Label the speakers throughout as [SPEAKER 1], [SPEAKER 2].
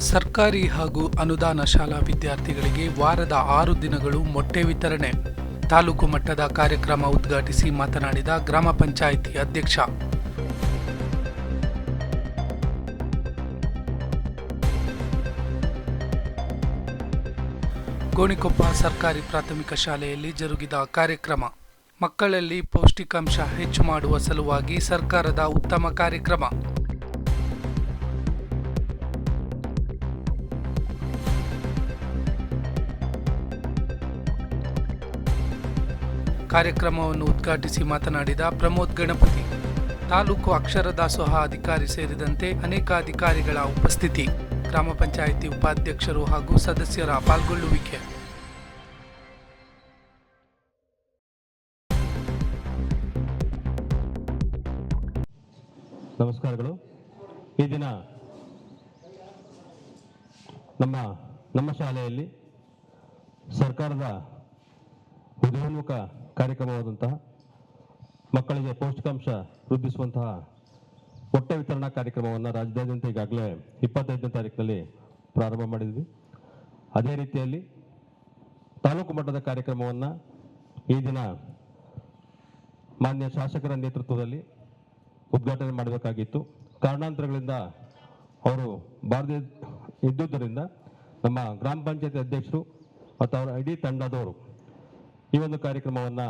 [SPEAKER 1] ಸರ್ಕಾರಿ ಹಾಗೂ ಅನುದಾನ ಶಾಲಾ ವಿದ್ಯಾರ್ಥಿಗಳಿಗೆ ವಾರದ ಆರು ದಿನಗಳು ಮೊಟ್ಟೆ ವಿತರಣೆ. ತಾಲೂಕು ಮಟ್ಟದ ಕಾರ್ಯಕ್ರಮ ಉದ್ಘಾಟಿಸಿ ಮಾತನಾಡಿದ ಗ್ರಾಮ ಪಂಚಾಯಿತಿ ಅಧ್ಯಕ್ಷ. ಗೋಣಿಕೊಪ್ಪ ಸರ್ಕಾರಿ ಪ್ರಾಥಮಿಕ ಶಾಲೆಯಲ್ಲಿ ಜರುಗಿದ ಕಾರ್ಯಕ್ರಮ. ಮಕ್ಕಳಲ್ಲಿ ಪೌಷ್ಟಿಕಾಂಶ ಹೆಚ್ಚು ಮಾಡುವ ಸಲುವಾಗಿ ಸರ್ಕಾರದ ಉತ್ತಮ ಕಾರ್ಯಕ್ರಮ. ಕಾರ್ಯಕ್ರಮವನ್ನು ಉದ್ಘಾಟಿಸಿ ಮಾತನಾಡಿದ ಪ್ರಮೋದ್ ಗಣಪತಿ. ತಾಲೂಕು ಅಕ್ಷರ ದಾಸೋಹ ಅಧಿಕಾರಿ ಸೇರಿದಂತೆ ಅನೇಕ ಅಧಿಕಾರಿಗಳ ಉಪಸ್ಥಿತಿ, ಗ್ರಾಮ ಪಂಚಾಯಿತಿ ಉಪಾಧ್ಯಕ್ಷರು ಹಾಗೂ ಸದಸ್ಯರ ಪಾಲ್ಗೊಳ್ಳುವಿಕೆ.
[SPEAKER 2] ನಮಸ್ಕಾರಗಳು. ಈ ದಿನ ನಮ್ಮ ನಮ್ಮ ಶಾಲೆಯಲ್ಲಿ ಸರ್ಕಾರದ ಉದಯೋನ್ಮುಖ ಕಾರ್ಯಕ್ರಮವಾದಂತಹ ಮಕ್ಕಳಿಗೆ ಪೌಷ್ಟಿಕಾಂಶ ವೃದ್ಧಿಸುವಂತಹ ಹೊಟ್ಟೆ ವಿತರಣಾ ಕಾರ್ಯಕ್ರಮವನ್ನು ರಾಜ್ಯಾದ್ಯಂತ ಈಗಾಗಲೇ ಇಪ್ಪತ್ತೈದನೇ ತಾರೀಕಿನಲ್ಲಿ ಪ್ರಾರಂಭ ಮಾಡಿದ್ವಿ. ಅದೇ ರೀತಿಯಲ್ಲಿ ತಾಲೂಕು ಮಟ್ಟದ ಕಾರ್ಯಕ್ರಮವನ್ನು ಈ ದಿನ ಮಾನ್ಯ ಶಾಸಕರ ನೇತೃತ್ವದಲ್ಲಿ ಉದ್ಘಾಟನೆ ಮಾಡಬೇಕಾಗಿತ್ತು. ಕಾರಣಾಂತರಗಳಿಂದ ಅವರು ಬಾರದೆ ಇದ್ದುದರಿಂದ ನಮ್ಮ ಗ್ರಾಮ ಪಂಚಾಯತಿ ಅಧ್ಯಕ್ಷರು ಮತ್ತು ಅವರ ಇಡೀ ತಂಡದವರು ಈ ಒಂದು ಕಾರ್ಯಕ್ರಮವನ್ನು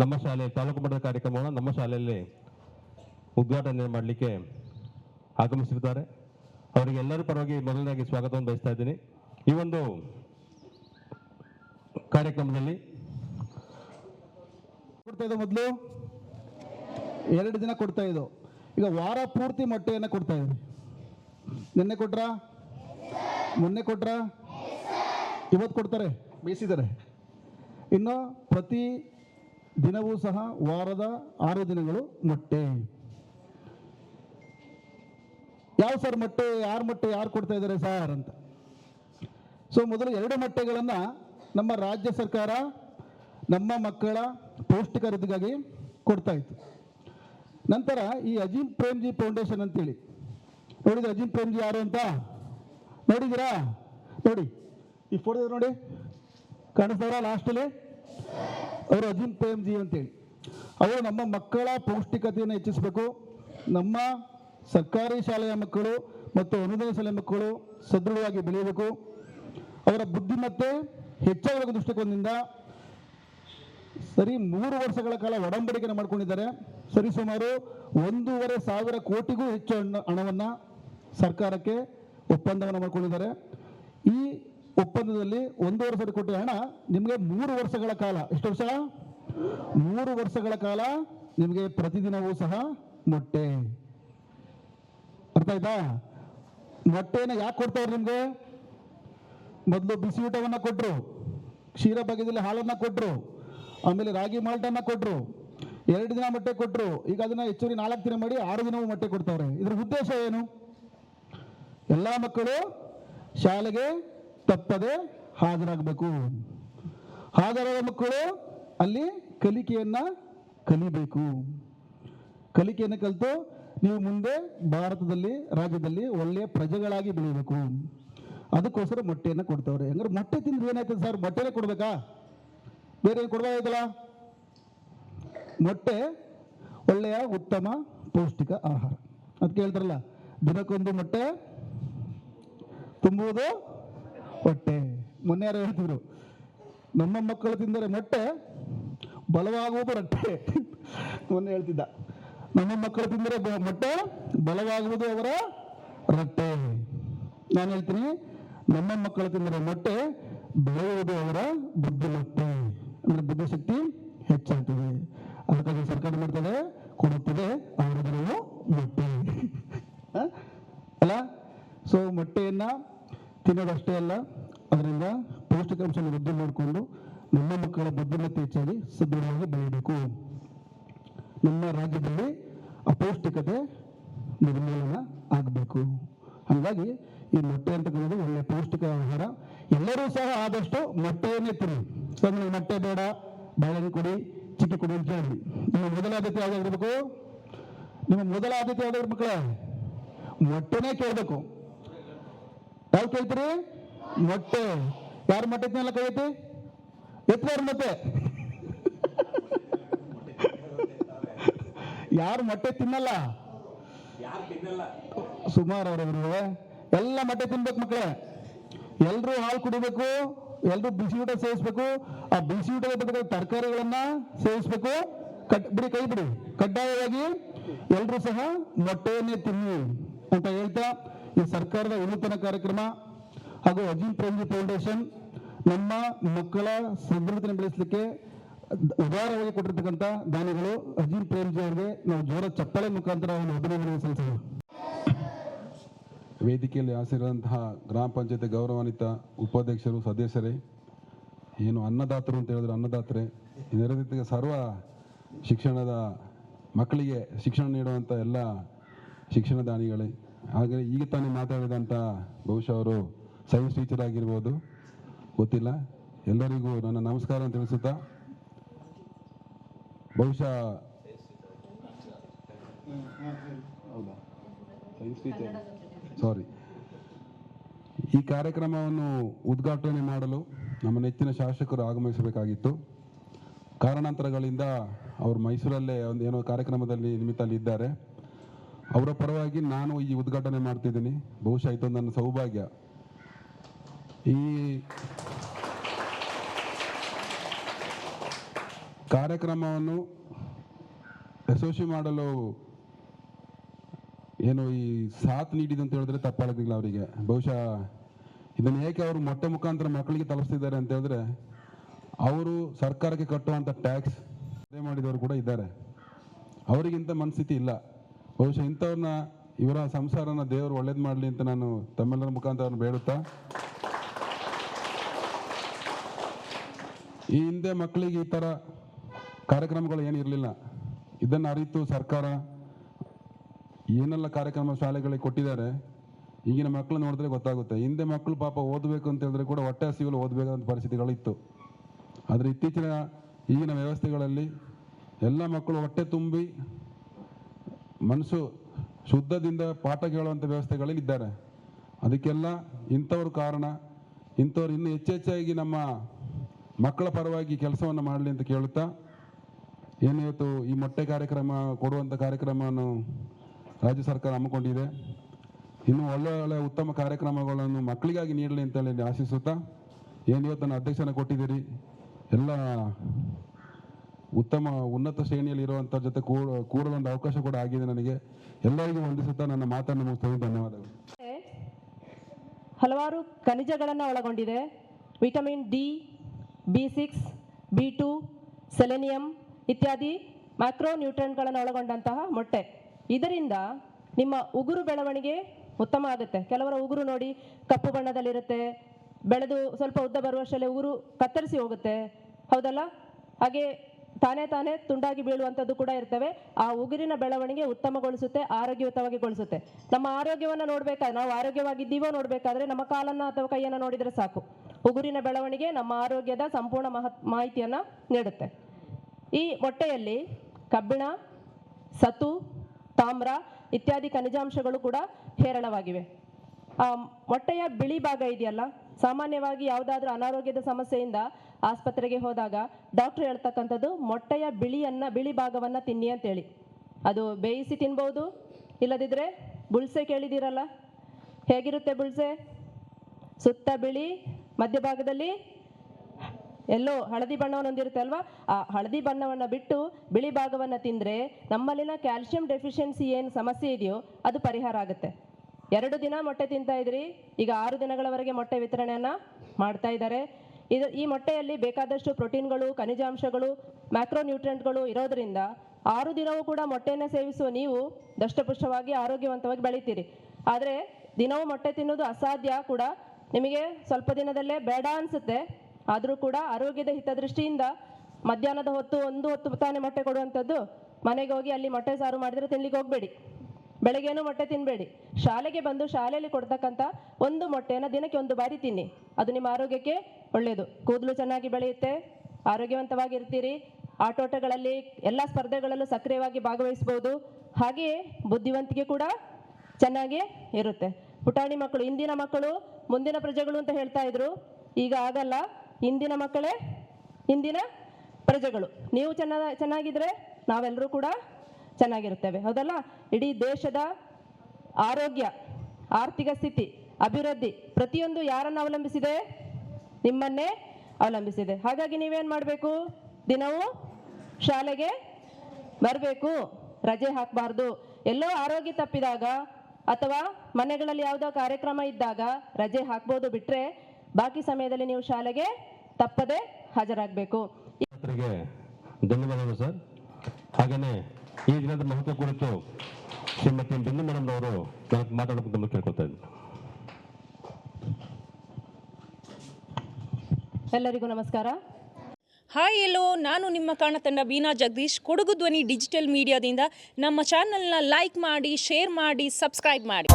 [SPEAKER 2] ನಮ್ಮ ಶಾಲೆ, ತಾಲೂಕು ಮಟ್ಟದ ಕಾರ್ಯಕ್ರಮವನ್ನು ನಮ್ಮ ಶಾಲೆಯಲ್ಲಿ ಉದ್ಘಾಟನೆ ಮಾಡಲಿಕ್ಕೆ ಆಗಮಿಸಿದ್ದಾರೆ. ಅವರಿಗೆ ಎಲ್ಲರ ಪರವಾಗಿ ಮೊದಲನೇದಾಗಿ ಸ್ವಾಗತವನ್ನು ಬಯಸ್ತಾ ಇದ್ದೀನಿ. ಈ ಒಂದು ಕಾರ್ಯಕ್ರಮದಲ್ಲಿ
[SPEAKER 3] ಕೊಡ್ತಾ ಇದ್ದು ಮೊದಲು? ಎರಡು ದಿನ ಕೊಡ್ತಾ ಇದ್ದು. ಈಗ ವಾರ ಪೂರ್ತಿ ಮೊಟ್ಟೆಯನ್ನು ಕೊಡ್ತಾ ಇದ್ವಿ ನಿನ್ನೆ ಕೊಟ್ರಾ? ಮೊನ್ನೆ ಕೊಟ್ರಾ? ಇವತ್ತು ಕೊಡ್ತಾರೆ? ಬೇಯಿಸಿದ್ದಾರೆ ಇನ್ನು ಪ್ರತಿ ದಿನವೂ ಸಹ ವಾರದ ಆರು ದಿನಗಳು ಮೊಟ್ಟೆ. ಯಾವ ಸರ್ ಮೊಟ್ಟೆ, ಯಾರು ಮೊಟ್ಟೆ, ಯಾರು ಕೊಡ್ತಾ ಇದ್ದಾರೆ ಸರ್ ಅಂತ. ಸೊ ಮೊದಲು ಎರಡು ಮೊಟ್ಟೆಗಳನ್ನು ನಮ್ಮ ರಾಜ್ಯ ಸರ್ಕಾರ ನಮ್ಮ ಮಕ್ಕಳ ಪೌಷ್ಟಿಕ ಕೊಡ್ತಾ ಇತ್ತು. ನಂತರ ಈ ಅಜೀಂ ಪ್ರೇಮ್ಜಿ ಫೌಂಡೇಶನ್ ಅಂತೇಳಿ. ನೋಡಿದ್ರೆ ಅಜೀಂ ಪ್ರೇಮ್ಜಿ ಯಾರು ಅಂತ? ನೋಡಿದ್ದೀರಾ ನೋಡಿ, ಈ ಫೋಟೋ ನೋಡಿ. ಕಾಣಿಸ್ತಾರ ಲಾಸ್ಟಲ್ಲಿ ಅವರು ಅಜೀಂ ಪ್ರೇಮ್ಜಿ ಅಂತೇಳಿ. ಅವರು ನಮ್ಮ ಮಕ್ಕಳ ಪೌಷ್ಟಿಕತೆಯನ್ನು ಹೆಚ್ಚಿಸಬೇಕು. ನಮ್ಮ ಸರ್ಕಾರಿ ಶಾಲೆಯ ಮಕ್ಕಳು ಮತ್ತು ಅನುದಾನ ಶಾಲೆಯ ಮಕ್ಕಳು ಸದೃಢವಾಗಿ ಬೆಳೆಯಬೇಕು. ಅವರ ಬುದ್ಧಿಮತ್ತೆ ಹೆಚ್ಚಾಗುವ ದೃಷ್ಟಿಕೋನದಿಂದ. ಸರಿ, ಮೂರು ವರ್ಷಗಳ ಕಾಲ ಒಡಂಬಡಿಕೆಯನ್ನು ಮಾಡ್ಕೊಂಡಿದ್ದಾರೆ. ಸರಿ, ಸುಮಾರು ಒಂದೂವರೆ ಸಾವಿರ ಕೋಟಿಗೂ ಹೆಚ್ಚು ಹಣ ಹಣವನ್ನು ಸರ್ಕಾರಕ್ಕೆ ಒಪ್ಪಂದವನ್ನು ಮಾಡ್ಕೊಂಡಿದ್ದಾರೆ. ಈ ಒಪ್ಪಂದದಲ್ಲಿ ಒಂದೂವರೆ ಸಾವಿರ ಕೋಟಿ ಹಣ ನಿಮಗೆ ಮೂರು ವರ್ಷಗಳ ಕಾಲ, ಎಷ್ಟು ವರ್ಷ? ಮೂರು ವರ್ಷಗಳ ಕಾಲ ನಿಮಗೆ ಪ್ರತಿದಿನವೂ ಸಹ ಮೊಟ್ಟೆ. ಅರ್ಥ ಆಯ್ತಾ? ಮೊಟ್ಟೆನ ಯಾಕೆ ಕೊಡ್ತಾವ್ರು ನಿಮಗೆ? ಮೊದಲು ಬಿಸಿ ಊಟವನ್ನ ಕೊಟ್ಟರು ಕ್ಷೀರ ಭಾಗ್ಯದಲ್ಲಿ ಹಾಲನ್ನು ಕೊಟ್ಟರು ಆಮೇಲೆ ರಾಗಿ ಮಾಲ್ಟನ್ನ ಕೊಟ್ಟರು ಎರಡು ದಿನ ಮೊಟ್ಟೆ ಕೊಟ್ಟರು ಈಗ ಅದನ್ನ ಹೆಚ್ಚುವರಿ ನಾಲ್ಕು ದಿನ ಮಾಡಿ ಆರು ದಿನವೂ ಮೊಟ್ಟೆ ಕೊಡ್ತಾವ್ರೆ. ಇದ್ರ ಉದ್ದೇಶ ಏನು? ಎಲ್ಲ ಮಕ್ಕಳು ಶಾಲೆಗೆ ತಪ್ಪದೆ ಹಾಜರಾಗಬೇಕು. ಹಾಜರಾದ ಮಕ್ಕಳು ಅಲ್ಲಿ ಕಲಿಕೆಯನ್ನ ಕಲಿಬೇಕು. ಕಲಿಕೆಯನ್ನು ಕಲಿತು ನೀವು ಮುಂದೆ ಭಾರತದಲ್ಲಿ, ರಾಜ್ಯದಲ್ಲಿ ಒಳ್ಳೆಯ ಪ್ರಜೆಗಳಾಗಿ ಬೆಳೀಬೇಕು ಅದಕ್ಕೋಸ್ಕರ ಮೊಟ್ಟೆಯನ್ನು ಕೊಡ್ತವ್ರೆ. ಹಂಗಾರೆ ಮೊಟ್ಟೆ ತಿಂದ್ರೆ ಏನಾಯ್ತದೆ ಸರ್? ಮೊಟ್ಟೆನೇ ಕೊಡಬೇಕಾ? ಬೇರೆ ಕೊಡ್ಬೇಕಾಯ್ತಲ್ಲ ಮೊಟ್ಟೆ ಒಳ್ಳೆಯ ಉತ್ತಮ ಪೌಷ್ಟಿಕ ಆಹಾರ. ಅದಕ್ಕೆ ಹೇಳ್ತಾರಲ್ಲ, ದಿನಕ್ಕೊಂದು ಮೊಟ್ಟೆ ತುಂಬುವುದು ಹೊಟ್ಟೆ ಮೊನ್ನೆ ಯಾರು ಹೇಳ್ತಿದ್ರು ನಮ್ಮ ಮಕ್ಕಳು ತಿಂದರೆ ಮೊಟ್ಟೆ ಬಲವಾಗುವುದು ರೊಟ್ಟೆ. ಮೊನ್ನೆ ಹೇಳ್ತಿದ್ದ, ನಮ್ಮ ಮಕ್ಕಳು ತಿಂದರೆ ಮೊಟ್ಟೆ ಬಲವಾಗುವುದು ಅವರ ರೊಟ್ಟೆ. ನಾನು ಹೇಳ್ತೀನಿ, ನಮ್ಮ ಮಕ್ಕಳು ತಿಂದರೆ ಮೊಟ್ಟೆ ಬೆಳೆಯುವುದು ಅವರ ಬುದ್ಧಿಮತ್ತೆ. ಅಂದ್ರೆ ಬುದ್ಧಿಶಕ್ತಿ ಹೆಚ್ಚಾಗ್ತದೆ. ಅದಕ್ಕಾಗಿ ಸರ್ಕಾರ ಮಾಡ್ತದೆ? ಕೊಡುತ್ತದೆ ಅವರಿಗೆ ನಾವು ಮೊಟ್ಟೆ? ಅಲ್ಲ? ಸೊ ಮೊಟ್ಟೆಯನ್ನ ತಿನ್ನೋದಷ್ಟೇ ಅಲ್ಲ, ಅದರಿಂದ ಪೌಷ್ಟಿಕಾಂಶವನ್ನು ವೃದ್ಧಿ ಮಾಡಿಕೊಂಡು ನಮ್ಮ ಮಕ್ಕಳ ಬುದ್ಧಿಮತ್ತೆ ಹೆಚ್ಚಾಗಿ ಸದೃಢವಾಗಿ ಬೆಳೆಯಬೇಕು. ನಮ್ಮ ರಾಜ್ಯದಲ್ಲಿ ಅಪೌಷ್ಟಿಕತೆ ನಿರ್ಮೂಲನ ಆಗಬೇಕು. ಹಾಗಾಗಿ ಈ ಮೊಟ್ಟೆ ಅಂತಕ್ಕಂಥದ್ದು ಒಳ್ಳೆ ಪೌಷ್ಟಿಕ ಆಹಾರ. ಎಲ್ಲರೂ ಸಹ ಆದಷ್ಟು ಮೊಟ್ಟೆಯನ್ನೇ ತಿನ್ನಿ. ಸೊ ಮೊಟ್ಟೆ ಬೇಡ, ಬಾಳೆಹಣ್ಣು ಕೊಡಿ, ಚಿಕ್ಕ ಕೊಡಿ ಅಂತ ಹೇಳಿ. ನಿಮ್ಮ ಮೊದಲ ಆದ್ಯತೆ ಯಾವ್ದಾಗಿರ್ಬೇಕು ನಿಮ್ಮ ಮೊದಲ ಆದ್ಯತೆ ಯಾವ್ದಾಗಿರ್ಬೇಕು ಮಕ್ಕಳೇ? ಮೊಟ್ಟೆನೇ ಕೇಳಬೇಕು. ಯಾವ ಕೇಳ್ತೀರಿ ಮೊಟ್ಟೆ ಯಾರು ಮೊಟ್ಟೆ ತಿನ್ನಲ್ಲ ಕೈತಿ ಐತಿ ಎತ್ತುವವ್ರ ಮತ್ತೆ ಯಾರು ಮೊಟ್ಟೆ ತಿನ್ನಲ್ಲ? ಸುಮಾರು ಅವರವರು ಎಲ್ಲ ಮೊಟ್ಟೆ ತಿನ್ಬೇಕು ಮಕ್ಕಳೇ ಎಲ್ಲರೂ ಹಾಲು ಕುಡಿಬೇಕು ಎಲ್ಲರೂ ಬಿಸಿ ಊಟ ಸೇವಿಸ್ಬೇಕು. ಆ ಬಿಸಿ ಊಟದ ಬದಲು ತರಕಾರಿಗಳನ್ನ ಸೇವಿಸ್ಬೇಕು. ಕಟ್ ಬಿಡಿ ಕೈ ಬಿಡಿ. ಕಡ್ಡಾಯವಾಗಿ ಎಲ್ಲರೂ ಸಹ ಮೊಟ್ಟೆಯನ್ನೇ ತಿನ್ನಿ ಅಂತ ಹೇಳ್ತಾ ಈ ಸರ್ಕಾರದ ವಿನೂತನ ಕಾರ್ಯಕ್ರಮ ಹಾಗೂ ಅಜೀಂ ಪ್ರೇಮ್ಜಿ ಫೌಂಡೇಶನ್ ನಮ್ಮ ಮಕ್ಕಳ ಸದೃಢತೆ ಬೆಳೆಸಲಿಕ್ಕೆ ಉದಾರವಾಗಿ ಕೊಟ್ಟಿರ್ತಕ್ಕಂಥ ದಾನಿಗಳು ಅಜೀಂ ಪ್ರೇಮ್ಜಿ ಅವರಿಗೆ ನಾವು ಜೋರ ಚಪ್ಪಳೆ ಮುಖಾಂತರ ಅಭಿನಂದನೆ ಸಲ್ಲಿಸೋಣ.
[SPEAKER 4] ವೇದಿಕೆಯಲ್ಲಿ ಹಾಸಿರುವಂತಹ ಗ್ರಾಮ ಪಂಚಾಯತಿ ಗೌರವಾನ್ವಿತ ಉಪಾಧ್ಯಕ್ಷರು, ಸದಸ್ಯರೇ, ಏನು ಅನ್ನದಾತರು ಅಂತ ಹೇಳಿದ್ರೆ ಅನ್ನದಾತರೆ ನೆರೆದಿದ್ದ ಸರ್ವ ಶಿಕ್ಷಣದ ಮಕ್ಕಳಿಗೆ ಶಿಕ್ಷಣ ನೀಡುವಂಥ ಎಲ್ಲ ಶಿಕ್ಷಣ ದಾನಿಗಳೇ ಹಾಗೆ ಈಗ ತಾನೇ ಮಾತಾಡಿದಂಥ ಬಹುಶಃ ಅವರು ಸೈನ್ಸ್ ಟೀಚರ್ ಆಗಿರ್ಬೋದು. ಗೊತ್ತಿಲ್ಲ. ಎಲ್ಲರಿಗೂ ನನ್ನ ನಮಸ್ಕಾರ ತಿಳಿಸುತ್ತಾ. ಬಹುಶಃ ಸಾರಿ ಈ ಕಾರ್ಯಕ್ರಮವನ್ನು ಉದ್ಘಾಟನೆ ಮಾಡಲು ನಮ್ಮ ನೆಚ್ಚಿನ ಶಾಸಕರು ಆಗಮಿಸಬೇಕಾಗಿತ್ತು. ಕಾರಣಾಂತರಗಳಿಂದ ಅವರು ಮೈಸೂರಲ್ಲೇ ಒಂದು ಏನೋ ಕಾರ್ಯಕ್ರಮದಲ್ಲಿ ನಿಮಿತ್ತಲ್ಲಿ ಇದ್ದಾರೆ ಅವರ ಪರವಾಗಿ ನಾನು ಈ ಉದ್ಘಾಟನೆ ಮಾಡ್ತಿದ್ದೀನಿ. ಬಹುಶಃ ಇದೊಂದು ನನ್ನ ಸೌಭಾಗ್ಯ. ಈ ಕಾರ್ಯಕ್ರಮವನ್ನು ಯಶಸ್ವಿ ಮಾಡಲು ಏನು ಈ ಸಾಥ್ ನೀಡಿದೆ ಅಂತ ಹೇಳಿದ್ರೆ ತಪ್ಪಾಗೋದಿಲ್ಲ ಅವರಿಗೆ. ಬಹುಶಃ ಇದನ್ನು ಏಕೆ ಅವರು ಮೊಟ್ಟೆ ಮುಖಾಂತರ ಮಕ್ಕಳಿಗೆ ತಲುಪಿಸ್ತಿದ್ದಾರೆ ಅಂತ ಹೇಳಿದ್ರೆ ಅವರು ಸರ್ಕಾರಕ್ಕೆ ಕಟ್ಟುವಂಥ ಟ್ಯಾಕ್ಸ್ ಮಾಡಿದವರು ಕೂಡ ಇದ್ದಾರೆ. ಅವರಿಗಿಂತ ಮನಸ್ಥಿತಿ ಇಲ್ಲ. ಬಹುಶಃ ಇಂಥವ್ರನ್ನ, ಇವರ ಸಂಸಾರನ ದೇವರು ಒಳ್ಳೇದು ಮಾಡಲಿ ಅಂತ ನಾನು ತಮ್ಮೆಲ್ಲರ ಮುಖಾಂತರ ಬೇಡುತ್ತಾ? ಈ ಹಿಂದೆ ಮಕ್ಕಳಿಗೆ ಈ ಥರ ಕಾರ್ಯಕ್ರಮಗಳು ಏನಿರಲಿಲ್ಲ ಇದನ್ನು ಅರಿತು ಸರ್ಕಾರ ಏನೆಲ್ಲ ಕಾರ್ಯಕ್ರಮ ಶಾಲೆಗಳಿಗೆ ಕೊಟ್ಟಿದ್ದಾರೆ, ಈಗಿನ ಮಕ್ಕಳು ನೋಡಿದ್ರೆ ಗೊತ್ತಾಗುತ್ತೆ. ಹಿಂದೆ ಮಕ್ಕಳು ಪಾಪ ಓದಬೇಕು ಅಂತ ಹೇಳಿದ್ರೆ ಕೂಡ ಹೊಟ್ಟೆ ಹಸಿವಲ್ಲಿ ಓದಬೇಕಾದಂಥ ಪರಿಸ್ಥಿತಿಗಳಿತ್ತು. ಆದರೆ ಇತ್ತೀಚಿನ ಈಗಿನ ವ್ಯವಸ್ಥೆಗಳಲ್ಲಿ ಎಲ್ಲ ಮಕ್ಕಳು ಹೊಟ್ಟೆ ತುಂಬಿ ಮನಸ್ಸು ಶುದ್ಧದಿಂದ ಪಾಠ ಕೇಳುವಂಥ ವ್ಯವಸ್ಥೆಗಳಲ್ಲಿ ಇದ್ದಾರೆ. ಅದಕ್ಕೆಲ್ಲ ಇಂಥವ್ರ ಕಾರಣ, ಇಂಥವ್ರು ಇನ್ನೂ ಹೆಚ್ಚೆಚ್ಚಾಗಿ ನಮ್ಮ ಮಕ್ಕಳ ಪರವಾಗಿ ಕೆಲಸವನ್ನು ಮಾಡಲಿ ಅಂತ ಕೇಳುತ್ತಾ, ಏನು ಇವತ್ತು ಈ ಮೊಟ್ಟೆ ಕಾರ್ಯಕ್ರಮ ಕೊಡುವಂಥ ಕಾರ್ಯಕ್ರಮವನ್ನು ರಾಜ್ಯ ಸರ್ಕಾರ ಹಮ್ಮಿಕೊಂಡಿದೆ. ಇನ್ನೂ ಒಳ್ಳೆ ಒಳ್ಳೆ ಉತ್ತಮ ಕಾರ್ಯಕ್ರಮಗಳನ್ನು ಮಕ್ಕಳಿಗಾಗಿ ನೀಡಲಿ ಅಂತೇಳಿ ಆಶಿಸುತ್ತಾ, ಏನು ಇವತ್ತು ನನ್ನ ಅಧ್ಯಕ್ಷನ ಕೊಟ್ಟಿದ್ದೀರಿ? ಎಲ್ಲ ಉತ್ತಮ ಉನ್ನತ ಶ್ರೇಣಿಯಲ್ಲಿ ಇರುವಂತ ಜೊತೆ ಕೂಡ ಒಂದು ಅವಕಾಶ ಕೂಡ ಆಗಿದೆ ನನಗೆ. ಎಲ್ಲರಿಗೂ ವಂದಿಸುತ್ತಾ ನನ್ನ ಮಾತನ್ನು ಮುಗಿಸ್ತೇನೆ. ಧನ್ಯವಾದಗಳು.
[SPEAKER 5] ಹಲವಾರು ಖನಿಜಗಳನ್ನು ಒಳಗೊಂಡಿದೆ. Vitamin D, B six, B two, selenium ಇತ್ಯಾದಿ ಮ್ಯಾಕ್ರೋ ನ್ಯೂಟ್ರೆಂಟ್ಗಳನ್ನು ಒಳಗೊಂಡಂತಹ ಮೊಟ್ಟೆ. ಇದರಿಂದ ನಿಮ್ಮ ಉಗುರು ಬೆಳವಣಿಗೆ ಉತ್ತಮ ಆಗುತ್ತೆ. ಕೆಲವರ ಉಗುರು ನೋಡಿ ಕಪ್ಪು ಬಣ್ಣದಲ್ಲಿರುತ್ತೆ. ಬೆಳೆದು ಸ್ವಲ್ಪ ಉದ್ದ ಬರುವಷ್ಟರಲ್ಲಿ ಉಗುರು ಕತ್ತರಿಸಿ ಹೋಗುತ್ತೆ. ಹೌದಲ್ಲ? ಹಾಗೆ ತಾನೇ ತಾನೇ ತುಂಡಾಗಿ ಬೀಳುವಂಥದ್ದು ಕೂಡ ಇರ್ತವೆ. ಆ ಉಗುರಿನ ಬೆಳವಣಿಗೆ ಉತ್ತಮಗೊಳಿಸುತ್ತೆ, ಆರೋಗ್ಯಯುತವಾಗಿಗೊಳಿಸುತ್ತೆ. ನಮ್ಮ ಆರೋಗ್ಯವನ್ನು ನೋಡಬೇಕಾದ್ರೆ ನಾವು ಆರೋಗ್ಯವಾಗಿದ್ದೀವೋ ನೋಡಬೇಕಾದ್ರೆ ನಮ್ಮ ಕಾಲನ್ನು ಅಥವಾ ಕೈಯನ್ನು ನೋಡಿದರೆ ಸಾಕು. ಉಗುರಿನ ಬೆಳವಣಿಗೆ ನಮ್ಮ ಆರೋಗ್ಯದ ಸಂಪೂರ್ಣ ಮಹತ್, ಮಾಹಿತಿಯನ್ನು ನೀಡುತ್ತೆ. ಈ ಮೊಟ್ಟೆಯಲ್ಲಿ ಕಬ್ಬಿಣ ಸತು ತಾಮ್ರ ಇತ್ಯಾದಿ ಖನಿಜಾಂಶಗಳು ಕೂಡ ಹೇರಳವಾಗಿವೆ. ಆ ಮೊಟ್ಟೆಯ ಬಿಳಿ ಭಾಗ ಇದೆಯಲ್ಲ, ಸಾಮಾನ್ಯವಾಗಿ ಯಾವುದಾದ್ರೂ ಅನಾರೋಗ್ಯದ ಸಮಸ್ಯೆಯಿಂದ ಆಸ್ಪತ್ರೆಗೆ ಹೋದಾಗ ಡಾಕ್ಟರ್ ಹೇಳ್ತಕ್ಕಂಥದ್ದು ಮೊಟ್ಟೆಯ ಬಿಳಿಯನ್ನ, ಬಿಳಿ ಭಾಗವನ್ನ ತಿನ್ನಿ ಅಂತೇಳಿ. ಅದು ಬೇಯಿಸಿ ತಿನ್ಬೋದು, ಇಲ್ಲದಿದ್ರೆ ಬುಳ್ಸೆ ಕೇಳಿದಿರಲ್ಲ? ಹೇಗಿರುತ್ತೆ ಬುಳ್ಸೆ? ಸುತ್ತ ಬಿಳಿ ಮಧ್ಯಭಾಗದಲ್ಲಿ ಎಲ್ಲೋ ಹಳದಿ ಬಣ್ಣವನ್ನು ಹೊಂದಿರುತ್ತೆ ಅಲ್ವಾ? ಆ ಹಳದಿ ಬಣ್ಣವನ್ನು ಬಿಟ್ಟು ಬಿಳಿ ಭಾಗವನ್ನು ತಿಂದರೆ ನಮ್ಮಲ್ಲಿನ ಕ್ಯಾಲ್ಸಿಯಂ ಡೆಫಿಷಿಯನ್ಸಿ ಏನು ಸಮಸ್ಯೆ ಇದೆಯೋ ಅದು ಪರಿಹಾರ ಆಗುತ್ತೆ. ಎರಡು ದಿನ ಮೊಟ್ಟೆ ತಿಂತಾ ಇದ್ರಿ, ಈಗ ಆರು ದಿನಗಳವರೆಗೆ ಮೊಟ್ಟೆ ವಿತರಣೆಯನ್ನು ಮಾಡ್ತಾ ಇದ್ದಾರೆ. ಇದು ಈ ಮೊಟ್ಟೆಯಲ್ಲಿ ಬೇಕಾದಷ್ಟು ಪ್ರೋಟೀನ್ಗಳು, ಖನಿಜಾಂಶಗಳು ಮ್ಯಾಕ್ರೋ ಇರೋದರಿಂದ ಇರೋದ್ರಿಂದ ಆರು ದಿನವೂ ಕೂಡ ಮೊಟ್ಟೆಯನ್ನು ಸೇವಿಸುವ ನೀವು ದಷ್ಟಪುಷ್ಟವಾಗಿ ಆರೋಗ್ಯವಂತವಾಗಿ ಬೆಳಿತೀರಿ. ಆದರೆ ದಿನವೂ ಮೊಟ್ಟೆ ತಿನ್ನೋದು ಅಸಾಧ್ಯ ಕೂಡ ನಿಮಗೆ ಸ್ವಲ್ಪ ದಿನದಲ್ಲೇ ಬೇಡ ಅನಿಸುತ್ತೆ. ಆದರೂ ಕೂಡ ಆರೋಗ್ಯದ ಹಿತದೃಷ್ಟಿಯಿಂದ ಮಧ್ಯಾಹ್ನದ ಹೊತ್ತು ಒಂದು ಹೊತ್ತು ತಾನೇ ಮೊಟ್ಟೆ ಕೊಡುವಂಥದ್ದು, ಮನೆಗೆ ಹೋಗಿ ಅಲ್ಲಿ ಮೊಟ್ಟೆ ಸಾರು ಮಾಡಿದರೆ ತಿನ್ಲಿಕ್ಕೆ ಹೋಗಬೇಡಿ. ಬೆಳಗ್ಗೆನೂ ಮೊಟ್ಟೆ ತಿನ್ನಬೇಡಿ ಶಾಲೆಗೆ ಬಂದು ಶಾಲೆಯಲ್ಲಿ ಕೊಡ್ತಕ್ಕಂಥ ಒಂದು ಮೊಟ್ಟೆಯನ್ನು ದಿನಕ್ಕೆ ಒಂದು ಬಾರಿ ತಿನ್ನಿ. ಅದು ನಿಮ್ಮ ಆರೋಗ್ಯಕ್ಕೆ ಒಳ್ಳೆಯದು ಕೂದಲು ಚೆನ್ನಾಗಿ ಬೆಳೆಯುತ್ತೆ. ಆರೋಗ್ಯವಂತವಾಗಿರ್ತೀರಿ. ಆಟೋಟಗಳಲ್ಲಿ ಎಲ್ಲ ಸ್ಪರ್ಧೆಗಳಲ್ಲೂ ಸಕ್ರಿಯವಾಗಿ ಭಾಗವಹಿಸಬಹುದು ಹಾಗೆಯೇ ಬುದ್ಧಿವಂತಿಕೆ ಕೂಡ ಚೆನ್ನಾಗಿ ಇರುತ್ತೆ. ಪುಟಾಣಿ ಮಕ್ಕಳು, ಇಂದಿನ ಮಕ್ಕಳು ಮುಂದಿನ ಪ್ರಜೆಗಳು ಅಂತ ಹೇಳ್ತಾ ಇದ್ರು. ಈಗ ಆಗಲ್ಲ. ಇಂದಿನ ಮಕ್ಕಳೇ ಇಂದಿನ ಪ್ರಜೆಗಳು. ನೀವು ಚೆನ್ನ, ಚೆನ್ನಾಗಿದ್ರೆ ನಾವೆಲ್ಲರೂ ಕೂಡ ಚೆನ್ನಾಗಿರುತ್ತೇವೆ. ಹೌದಲ್ಲ? ಇಡೀ ದೇಶದ ಆರೋಗ್ಯ, ಆರ್ಥಿಕ ಸ್ಥಿತಿ, ಅಭಿವೃದ್ಧಿ ಪ್ರತಿಯೊಂದು ಯಾರನ್ನು ಅವಲಂಬಿಸಿದೆ? ನಿಮ್ಮನ್ನೇ ಅವಲಂಬಿಸಿದೆ. ಹಾಗಾಗಿ ನೀವೇನು ಮಾಡಬೇಕು? ದಿನವೂ ಶಾಲೆಗೆ ಬರಬೇಕು. ರಜೆ ಹಾಕಬಾರ್ದು. ಎಲ್ಲೋ ಆರೋಗ್ಯ ತಪ್ಪಿದಾಗ ಅಥವಾ ಮನೆಗಳಲ್ಲಿ ಯಾವುದೋ ಕಾರ್ಯಕ್ರಮ ಇದ್ದಾಗ ರಜೆ ಹಾಕ್ಬೋದು ಬಿಟ್ಟರೆ ಬಾಕಿ ಸಮಯದಲ್ಲಿ ನೀವು ಶಾಲೆಗೆ ತಪ್ಪದೆ ಹಾಜರಾಗಬೇಕು.
[SPEAKER 2] ಧನ್ಯವಾದಗಳು ಸರ್. ಹಾಗೆಯೇ ಈ ದಿನದ ಮಹತ್ವ ಕುರಿತು ಶ್ರೀಮತಿ ಬಿಂದು ಮೇಡಮ್ ಅವರು ಮಾತಾಡೋಕೆ ತಮ್ಮ ಕೇಳ್ಕೊತಾ ಇದ್ದೀನಿ.
[SPEAKER 5] ಎಲ್ಲರಿಗೂ ನಮಸ್ಕಾರ.
[SPEAKER 6] ಹಾಯ್ ಎಲ್ಲೋ ನಾನು ನಿಮ್ಮ ಕಾಣತಂಡ ಬೀನಾ ಜಗದೀಶ್ ಕೊಡಗು ಧ್ವನಿ ಡಿಜಿಟಲ್ ಮೀಡಿಯಾದಿಂದ ನಮ್ಮ ಚಾನಲ್ನ ಲೈಕ್ ಮಾಡಿ ಶೇರ್ ಮಾಡಿ ಸಬ್ಸ್ಕ್ರೈಬ್ ಮಾಡಿ.